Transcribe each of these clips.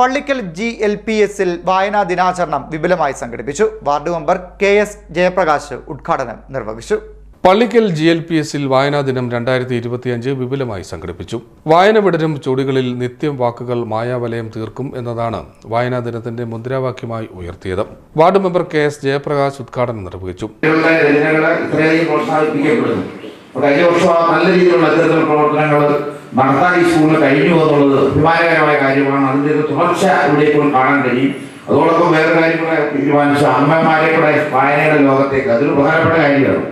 Pallikkal G L P എസിൽ വായനാ ദിനാചരണം വിപുലമായി സംഘടിപ്പിച്ചു. Ward member K S Jayaprakash ഉദ്ഘാടനം നിർവഹിച്ചു. പള്ളിക്കൽ ജി എൽ പി എസിൽ വായനാ ദിനം രണ്ടായിരത്തി ഇരുപത്തിയഞ്ച് വിപുലമായി സംഘടിപ്പിച്ചു. വായന വിടരും ചുവടുകളിൽ നിത്യം വാക്കുകൾ മായാവലയം തീർക്കും എന്നതാണ് വായനാ ദിനത്തിന്റെ മുദ്രാവാക്യമായി ഉയർത്തിയത്. Ward member K S Jayaprakash ഉദ്ഘാടനം നിർവഹിച്ചു. കഴിഞ്ഞ വർഷം നല്ല രീതിയിലുള്ള ഇത്തരത്തിലുള്ള പ്രവർത്തനങ്ങൾ നടത്താൻ ഈ സ്കൂളിൽ കഴിഞ്ഞു എന്നുള്ളത് അഭിമാനകരമായ കാര്യമാണ്. അതിന്റെ ഒരു തുടർച്ച ഇവിടെ ഇപ്പോൾ കാണാൻ കഴിയും. അതോടൊപ്പം വേറെ കാര്യം കൂടെ തീരുമാനിച്ച അമ്മമാരെ കൂടെ വായനയുടെ ലോകത്തേക്ക് അതൊരു പ്രധാനപ്പെട്ട കാര്യമാണ്.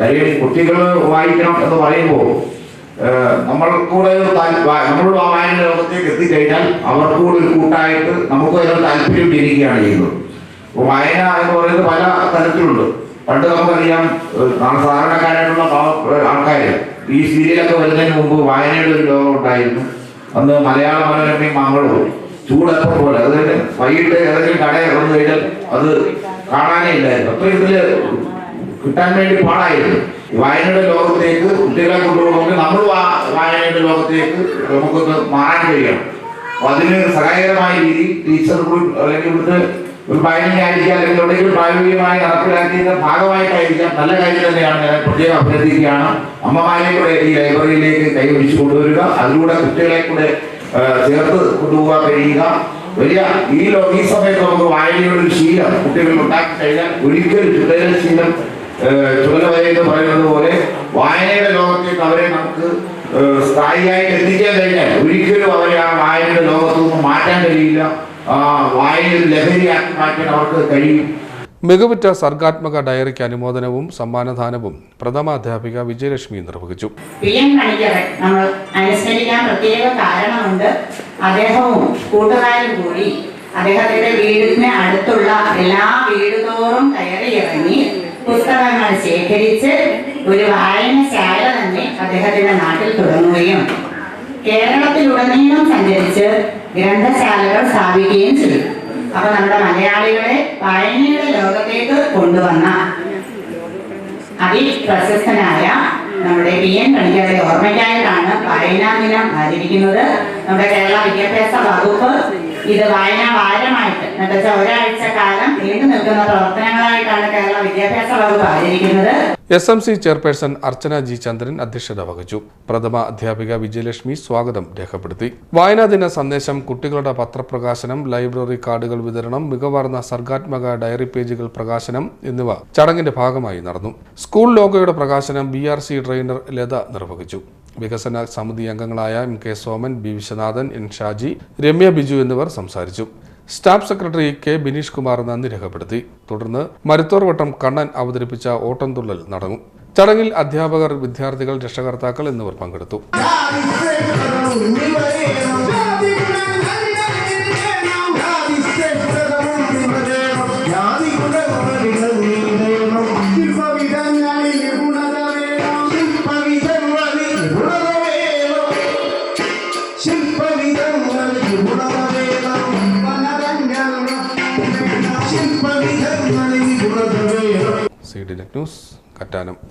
കാര്യം കുട്ടികൾ വായിക്കണം എന്ന് പറയുമ്പോൾ നമ്മൾക്കൂടെ നമ്മളോട് ആ വായന ലോകത്തേക്ക് എത്തിക്കഴിഞ്ഞാൽ അവർക്ക് കൂടെ ഒരു കൂട്ടായിട്ട് നമുക്ക് അതിനൊരു താല്പര്യം ജനിക്കുകയാണ് ചെയ്യുന്നത്. വായന എന്ന് പറയുന്നത് പല തരത്തിലുണ്ട്. പണ്ട് നമുക്കറിയാം സാധാരണക്കാരായിട്ടുള്ള ആൾക്കാർ ഈ സീരിയലൊക്കെ വരുന്നതിന് മുമ്പ് വായനയുടെ ഒരു ലോകം ഉണ്ടായിരുന്നു. അന്ന് മലയാള മനോരമയും മാങ്ങളും ചൂടപ്പം പോലെ. അതായത് വൈകിട്ട് ഏതെങ്കിലും കട ഇറന്നു കഴിഞ്ഞാൽ അത് കാണാനേ ഇല്ലായിരുന്നു. അപ്പൊ ഇതിൽ കിട്ടാൻ വേണ്ടി പാടായിരുന്നു. വായനയുടെ ലോകത്തേക്ക് കുട്ടികളെ കൊണ്ടുപോകണമെങ്കിൽ നമ്മൾ വായനയുടെ ലോകത്തേക്ക് നമുക്കൊന്ന് മാറാൻ കഴിയണം. അതിന് സഹായകരമായ രീതിയിൽ ടീച്ചർ അല്ലെങ്കിൽ ഇവിടുത്തെ ഒരു വായനയായിരിക്കാം അല്ലെങ്കിൽ പ്രായോഗികമായി നടപ്പിലാക്കിയതിന്റെ ഭാഗമായിട്ടായിരിക്കാം. നല്ല കാര്യം തന്നെയാണ് ഞാൻ പ്രത്യേകം അഭ്യർത്ഥിക്കുകയാണ് അമ്മമാരെ കൂടെ ഈ ലൈബ്രറിയിലേക്ക് കൈവരിച്ചു കൊണ്ടുവരിക. അതിലൂടെ കുട്ടികളെ കൂടെ ചേർത്ത് കൊണ്ടുപോകാൻ കഴിയുക. വലിയ ഈ ലോ ഈ സമയത്ത് നമുക്ക് വായനയുടെ ശീലം കുട്ടികൾ ഉണ്ടാക്കി കഴിഞ്ഞാൽ ഒരിക്കലും ചുടല ശീലം ചുടലവയ എന്ന് പറയുന്നത് പോലെ വായനയുടെ ലോകത്തേക്ക് അവരെ നമുക്ക് സ്ഥായിയായിട്ട് എത്തിക്കാൻ കഴിഞ്ഞാൽ ഒരിക്കലും അവരെ ആ വായനയുടെ ലോകത്തു നിന്ന് മാറ്റാൻ കഴിയില്ല ആ ലഹരിയാക്കി മാറ്റാൻ അവർക്ക് കഴിയും. മികവുറ്റ സർഗാത്മക ഡയറിക്ക് അനുമോദനവും സമ്മാനദാനവും പ്രഥമ അധ്യാപിക വിജയലക്ഷ്മി നിർവഹിച്ചു. പി എം പണിക്കരെ നമ്മൾ അനുസ്മരിക്കാൻ പ്രത്യേക കാരണമുണ്ട്. അദ്ദേഹവും കൂട്ടുകാരും കൂടി അദ്ദേഹത്തിന്റെ വീടിന് അടുത്തുള്ള എല്ലാ വീടുതോറും കയറി ഇറങ്ങി പുസ്തകങ്ങൾ ശേഖരിച്ച് ഒരു വായനശാല തന്നെ അദ്ദേഹത്തിന്റെ നാട്ടിൽ തുടങ്ങുകയും കേരളത്തിലുടനീളം സഞ്ചരിച്ച് ഗ്രന്ഥശാലകൾ സ്ഥാപിക്കുകയും ചെയ്തു. അപ്പൊ നമ്മുടെ മലയാളികളെ പഴനിയുടെ ലോകത്തേക്ക് കൊണ്ടുവന്ന അതിപ്രശസ്തനായ നമ്മുടെ പി എൻ പണിക്കരുടെ ഓർമ്മയ്ക്കായിട്ടാണ് വായനാ ദിനം ആചരിക്കുന്നത്. നമ്മുടെ കേരള വിദ്യാഭ്യാസ വകുപ്പ് ഇത് വായനാ വാരമായിട്ട് എന്ന് വെച്ചാൽ ഒരാഴ്ച കാലം കേരള വകുപ്പ് S M C chairperson Archana G Chandran അധ്യക്ഷത വഹിച്ചു. പ്രഥമ അധ്യാപിക വിജയലക്ഷ്മി സ്വാഗതം രേഖപ്പെടുത്തി. വായനാ ദിന സന്ദേശം കുട്ടികളുടെ പത്രപ്രകാശനം ലൈബ്രറി കാർഡുകൾ വിതരണം മികവാർന്ന സർഗാത്മക ഡയറി പേജുകൾ പ്രകാശനം എന്നിവ ചടങ്ങിന്റെ ഭാഗമായി നടന്നു. സ്കൂൾ ലോഗോയുടെ പ്രകാശനം B R C trainer Latha നിർവഹിച്ചു. വികസന സമിതി അംഗങ്ങളായ M K Soman B Viswanathan N Shaji Ramya Biju എന്നിവർ സംസാരിച്ചു. Staff secretary K Bineesh Kumar നന്ദി രേഖപ്പെടുത്തി. തുടർന്ന് മരുത്തോർവട്ടം കണ്ണൻ അവതരിപ്പിച്ച ഓട്ടംതുള്ളൽ നടന്നു. ചടങ്ങിൽ അധ്യാപകർ വിദ്യാർത്ഥികൾ രക്ഷകർത്താക്കൾ എന്നിവർ പങ്കെടുത്തു. Detect news கட்டானம்